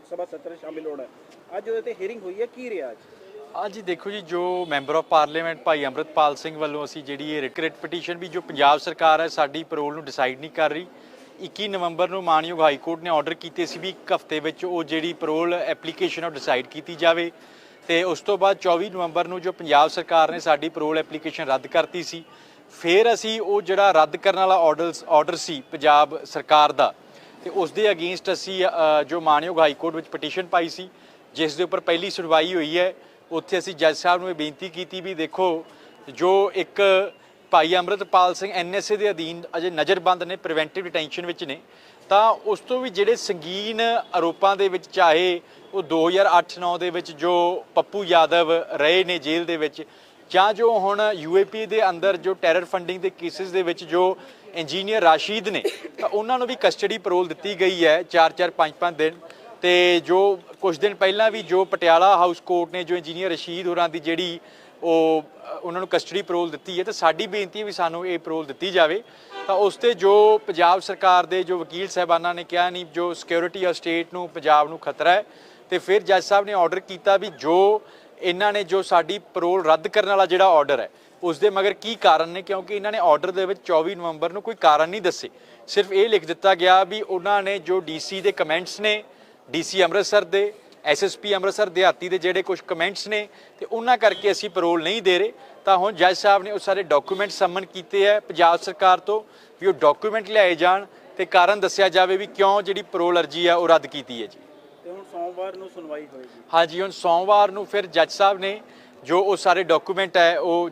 ਲੋਕ ਸਭਾ ਸੱਤਰ ਸ਼ਾਮਿਲ ਹੋਣਾ ਅੱਜ ਉਹਦੇ ਤੇ ਹੀਅਰਿੰਗ ਹੋਈ ਹੈ, ਕੀ ਰਿਹਾ ਅੱਜ? ਅੱਜ ਦੇਖੋ ਜੀ, ਜੋ ਮੈਂਬਰ ਆਫ ਪਾਰਲੀਮੈਂਟ ਭਾਈ ਅੰਮ੍ਰਿਤਪਾਲ ਸਿੰਘ ਵੱਲੋਂ ਅਸੀਂ ਜਿਹੜੀ ਇਹ ਰਿਕਰੇਟ ਪਟੀਸ਼ਨ ਵੀ ਜੋ ਪੰਜਾਬ ਸਰਕਾਰ ਹੈ, ਸਾਡੀ ਪੈਰੋਲ ਨੂੰ ਡਿਸਾਈਡ ਨਹੀਂ ਕਰ ਰਹੀ। 21 ਨਵੰਬਰ ਨੂੰ ਮਾਨਯੋਗ ਹਾਈ ਕੋਰਟ ਨੇ ਆਰਡਰ ਕੀਤੇ ਸੀ ਵੀ ਇੱਕ ਹਫ਼ਤੇ ਵਿੱਚ ਉਹ ਜਿਹੜੀ ਪੈਰੋਲ ਐਪਲੀਕੇਸ਼ਨ ਉਹ ਡਿਸਾਈਡ ਕੀਤੀ ਜਾਵੇ। ਤੇ ਉਸ ਤੋਂ ਬਾਅਦ 24 ਨਵੰਬਰ ਨੂੰ ਜੋ ਪੰਜਾਬ ਸਰਕਾਰ ਨੇ ਸਾਡੀ ਪੈਰੋਲ ਐਪਲੀਕੇਸ਼ਨ ਰੱਦ ਕਰਤੀ ਸੀ, ਫਿਰ ਅਸੀਂ ਉਹ ਜਿਹੜਾ ਰੱਦ ਕਰਨ ਵਾਲਾ ਆਰਡਰਸ ਆਰਡਰ ਸੀ ਪੰਜਾਬ ਸਰਕਾਰ ਦਾ ਤੇ ਉਸ ਦੇ ਅਗੇਂਸਟ ਅਸੀਂ ਜੋ ਮਾਨਯੋਗ ਹਾਈ ਕੋਰਟ ਵਿੱਚ ਪਟੀਸ਼ਨ ਪਾਈ ਸੀ, ਜਿਸ ਦੇ ਉੱਪਰ ਪਹਿਲੀ ਸੁਣਵਾਈ ਹੋਈ ਹੈ, ਉੱਥੇ ਅਸੀਂ ਜੱਜ ਸਾਹਿਬ ਨੂੰ ਇਹ ਬੇਨਤੀ ਕੀਤੀ ਵੀ ਦੇਖੋ, ਜੋ ਇੱਕ ਭਾਈ ਅੰਮ੍ਰਿਤਪਾਲ ਸਿੰਘ ਐਨਐਸਏ ਦੇ ਅਧੀਨ ਅਜੇ ਨਜ਼ਰਬੰਦ ਨੇ ਪ੍ਰੀਵੈਂਟਿਵ ਡਿਟੈਂਸ਼ਨ ਵਿੱਚ ਨੇ, ਤਾਂ ਉਸ ਤੋਂ ਵੀ ਜਿਹੜੇ ਸੰਗੀਨ ਆਰੋਪਾਂ ਦੇ ਵਿੱਚ, ਚਾਹੇ ਉਹ 2008-9 ਦੇ ਵਿੱਚ ਜੋ ਪੱਪੂ ਯਾਦਵ ਰਹੇ ਨੇ ਜੇਲ੍ਹ ਦੇ ਵਿੱਚ ਜਾਂ ਜੋ ਹੁਣ ਯੂਏਪੀ ਦੇ ਅੰਦਰ ਜੋ ਟੈਰਰ ਫੰਡਿੰਗ ਦੇ ਕੇਸਿਸ ਦੇ ਵਿੱਚ ਜੋ ਇੰਜੀਨੀਅਰ ਰਾਸ਼ੀਦ ਨੇ, ਤਾਂ ਉਹਨਾਂ ਨੂੰ ਵੀ ਕਸਟਡੀ ਪੈਰੋਲ ਦਿੱਤੀ ਗਈ ਹੈ 4-4 5-5 ਦਿਨ। ਤੇ ਜੋ ਕੁਝ ਦਿਨ ਪਹਿਲਾਂ ਵੀ ਜੋ ਪਟਿਆਲਾ ਹਾਊਸ ਕੋਰਟ ਨੇ ਜੋ ਇੰਜੀਨੀਅਰ ਰਸ਼ੀਦ ਹੋਰਾਂ ਦੀ ਜਿਹੜੀ ਉਹ ਉਹਨਾਂ ਨੂੰ ਕਸਟਡੀ ਪੈਰੋਲ ਦਿੱਤੀ ਹੈ, ਤੇ ਸਾਡੀ ਬੇਨਤੀ ਹੈ ਵੀ ਸਾਨੂੰ ਇਹ ਪੈਰੋਲ ਦਿੱਤੀ ਜਾਵੇ। ਤਾਂ ਉਸ ਤੇ ਜੋ ਪੰਜਾਬ ਸਰਕਾਰ ਦੇ ਜੋ ਵਕੀਲ ਸਾਹਿਬਾਨਾਂ ਨੇ ਕਿਹਾ ਨਹੀਂ, ਜੋ ਸਿਕਿਉਰਿਟੀ ਆਫ ਸਟੇਟ ਨੂੰ, ਪੰਜਾਬ ਨੂੰ ਖਤਰਾ ਹੈ, ਤੇ ਫਿਰ ਜੱਜ ਸਾਹਿਬ ਨੇ ਆਰਡਰ ਕੀਤਾ ਵੀ ਜੋ ਇਹਨਾਂ ਨੇ ਜੋ ਸਾਡੀ ਪੈਰੋਲ ਰੱਦ ਕਰਨ ਵਾਲਾ ਜਿਹੜਾ ਆਰਡਰ ਹੈ ਉਸ ਦੇ ਮਗਰ ਕੀ ਕਾਰਨ ਨੇ? ਕਿਉਂਕਿ ਇਹਨਾਂ ਨੇ ਆਰਡਰ ਦੇ ਵਿੱਚ 24 ਨਵੰਬਰ ਨੂੰ ਕੋਈ ਕਾਰਨ ਨਹੀਂ ਦੱਸੇ। ਸਿਰਫ ਇਹ ਲਿਖ ਦਿੱਤਾ ਗਿਆ ਵੀ ਉਹਨਾਂ ਨੇ ਜੋ ਡੀਸੀ ਦੇ ਕਮੈਂਟਸ ਨੇ ਡੀਸੀ ਅੰਮ੍ਰਿਤਸਰ ਦੇ ਐਸਐਸਪੀ ਅੰਮ੍ਰਿਤਸਰ ਦਿਹਾਤੀ ਦੇ ਜਿਹੜੇ ਕੁਝ ਕਮੈਂਟਸ ਨੇ, ਤੇ ਉਹਨਾਂ ਕਰਕੇ ਅਸੀਂ ਪੈਰੋਲ ਨਹੀਂ ਦੇ ਰਹੇ। ਤਾਂ ਹੁਣ ਜੱਜ ਸਾਹਿਬ ਨੇ ਉਹ ਸਾਰੇ ਡਾਕੂਮੈਂਟ ਸਮਨ ਕੀਤੇ ਹੈ ਪੰਜਾਬ ਸਰਕਾਰ ਤੋਂ ਵੀ ਉਹ ਡਾਕੂਮੈਂਟ ਲਿਆਏ ਜਾਣ ਤੇ ਕਾਰਨ ਦੱਸਿਆ ਜਾਵੇ ਵੀ ਕਿਉਂ ਜਿਹੜੀ ਪੈਰੋਲ ਅਰਜੀ ਆ ਉਹ ਰੱਦ ਕੀਤੀ ਹੈ ਜੀ। ਤੇ ਹੁਣ ਸੋਮਵਾਰ ਨੂੰ ਸੁਣਵਾਈ ਹੋਏਗੀ। ਹਾਂਜੀ, ਹੁਣ ਸੋਮਵਾਰ ਨੂੰ ਫਿਰ ਜੱਜ ਸਾਹਿਬ ਨੇ ਜੋ ਉਹ ਸਾਰੇ ਡਾਕੂਮੈਂਟ ਹੈ, ਉਹ